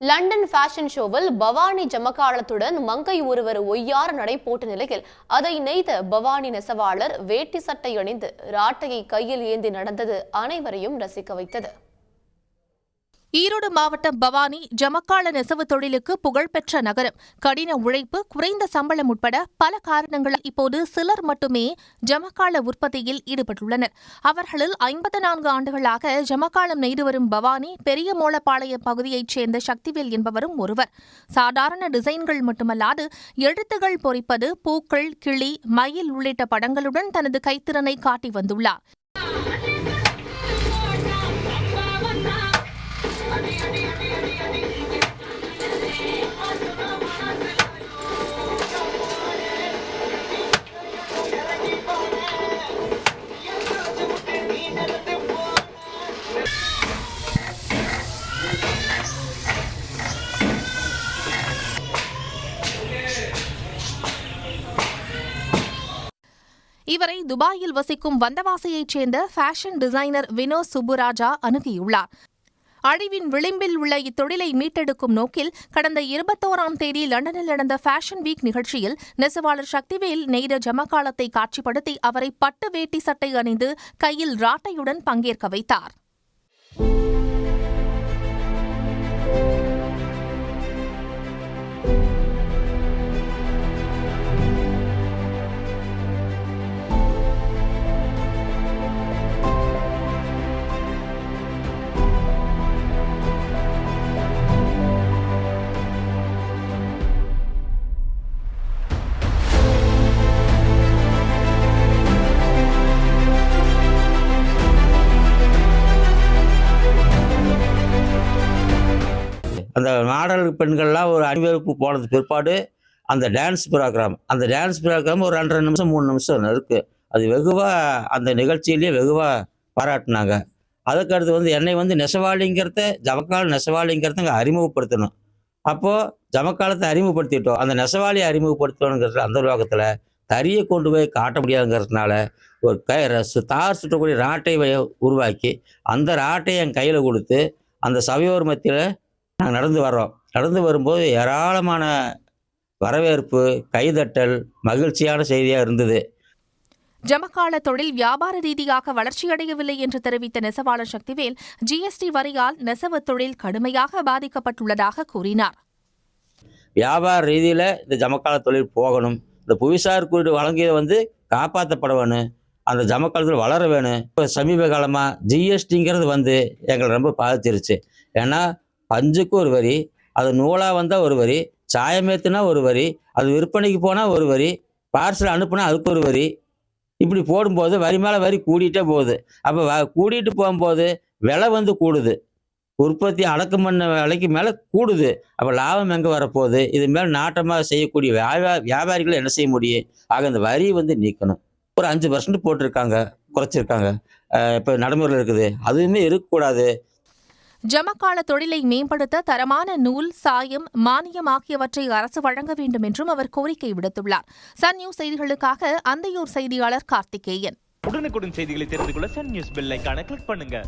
London fashion ஷோவில் பவானி ஜமக்காலத்துடன் மங்கை ஒருவர் ஒய்யார நடை போட்ட நிலையில் அதை நெய்த பவானி நெசவாளர் வேட்டி சட்டை அணிந்து ராட்டையை கையில் ஏந்தி நடந்தது அனைவரையும் ரசிக்க வைத்தது. ஈரோடு மாவட்டம் பவானி ஜமக்கால நெசவு தொழிலுக்கு புகழ்பெற்ற நகரம். கடின உழைப்பு குறைந்த சம்பளம் உட்பட பல காரணங்களால் இப்போது சிலர் மட்டுமே ஜமக்கால உற்பத்தியில் ஈடுபட்டுள்ளனர். அவர்களில் ஐம்பத்து நான்கு ஆண்டுகளாக ஜமக்காலம் நெய்து வரும் பவானி பெரிய மோளப்பாளையம் பகுதியைச் சேர்ந்த சக்திவேல் என்பவரும் ஒருவர். சாதாரண டிசைன்கள் மட்டுமல்லாது எழுத்துகள் பொறிப்பது பூக்கள் கிளி மயில் உள்ளிட்ட படங்களுடன் தனது கைத்திறனை காட்டி வந்துள்ளார். இவரை துபாயில் வசிக்கும் வந்தவாசியைச் சேர்ந்த ஃபேஷன் டிசைனர் வினோத் சுப்புராஜா அணுகியுள்ளார் அழிவின் விளிம்பில் உள்ள இத்தொழிலை மீட்டெடுக்கும் நோக்கில் கடந்த இருபத்தோராம் தேதி லண்டனில் நடந்த ஃபேஷன் வீக் நிகழ்ச்சியில் நெசவாளர் சக்திவேல் நெய்த ஜமக்காலத்தை காட்சிப்படுத்தி அவரை பட்டு வேட்டி சட்டை அணிந்து கையில் ராட்டையுடன் பங்கேற்க வைத்தார். அந்த நாடக பெண்கள்லாம் ஒரு அணிவகுப்பு போனது பிற்பாடு அந்த டான்ஸ் ப்ரோக்ராம் அந்த டான்ஸ் ப்ரோக்ராம் ஒரு ரெண்டரை நிமிஷம் மூணு நிமிஷம் இருக்குது அது வெகுவாக அந்த நிகழ்ச்சியிலேயே வெகுவாக பாராட்டினாங்க. அதுக்கடுத்து வந்து என்னை வந்து நெசவாளிங்கிறத ஜமக்கால் நெசவாளிங்கிறத அங்கே அறிமுகப்படுத்தணும். அப்போது ஜமக்காலத்தை அறிமுகப்படுத்திட்டோம். அந்த நெசவாளியை அறிமுகப்படுத்தணுங்கிறது அந்த லோகத்தில் தறியை கொண்டு போய் காட்ட முடியாதுங்கிறதுனால ஒரு கை ரசு தார் சுற்றக்கூடிய ராட்டை உருவாக்கி அந்த ராட்டையை என் கையில் கொடுத்து அந்த சபையோர் மத்தியில் நாங்கள் நடந்து வர்றோம். நடந்து வரும்போது ஏராளமான வரவேற்பு கைதட்டல் மகிழ்ச்சியான செய்தியாக இருந்தது. ஜமக்கால தொழில் வியாபார ரீதியாக வளர்ச்சியடையவில்லை என்று தெரிவித்த நெசவாளர் சக்திவேல் ஜிஎஸ்டி வரியால் நெசவு தொழில் கடுமையாக பாதிக்கப்பட்டுள்ளதாக கூறினார். வியாபார ரீதியில் இந்த ஜமக்கால தொழில் போகணும். இந்த புவிசார் குறியீடு வழங்கியதை வந்து காப்பாற்றப்பட வேணும் அந்த ஜமக்காலத்தில் வளர வேணும் இப்போ சமீப காலமாக ஜிஎஸ்டிங்கிறது வந்து எங்களை ரொம்ப பாதிச்சிருச்சு. ஏன்னா பஞ்சுக்கு ஒரு வரி அது நூலாக வந்தால் ஒரு வரி சாயமேத்துனா ஒரு வரி அது விற்பனைக்கு போனால் ஒரு வரி பார்சல் அனுப்புனா அதுக்கு ஒரு வரி. இப்படி போடும்போது வரி மேலே வரி கூடிட்டே போகுது. அப்போ கூடிட்டு போகும்போது விலை வந்து கூடுது. உற்பத்தி அடக்கம் பண்ண விலைக்கு மேலே கூடுது. அப்போ லாபம் எங்கே வரப்போகுது? இது மேலே நாட்டமாக செய்யக்கூடிய வியாபா வியாபாரிகள் என்ன செய்ய முடியும்? ஆக இந்த வரி வந்து நீக்கணும். ஒரு அஞ்சு பர்சன்ட் போட்டிருக்காங்க குறைச்சிருக்காங்க. இப்போ நடைமுறையில் இருக்குது. அதுவுமே இருக்கக்கூடாது. ஜமக்கால தொழிலை மேம்படுத்த தரமான நூல் சாயம் மானியம் ஆகியவற்றை அரசு வழங்க வேண்டும் என்றும் அவர் கோரிக்கை விடுத்துள்ளார். சன் நியூஸ் செய்திகளுக்காக அந்தையூர் செய்தியாளர் கார்த்திகேயன். உடனுக்குடன் செய்திகளை தெரிந்து கொள்ள சன் நியூஸ் பெல் கிளிக் பண்ணுங்க.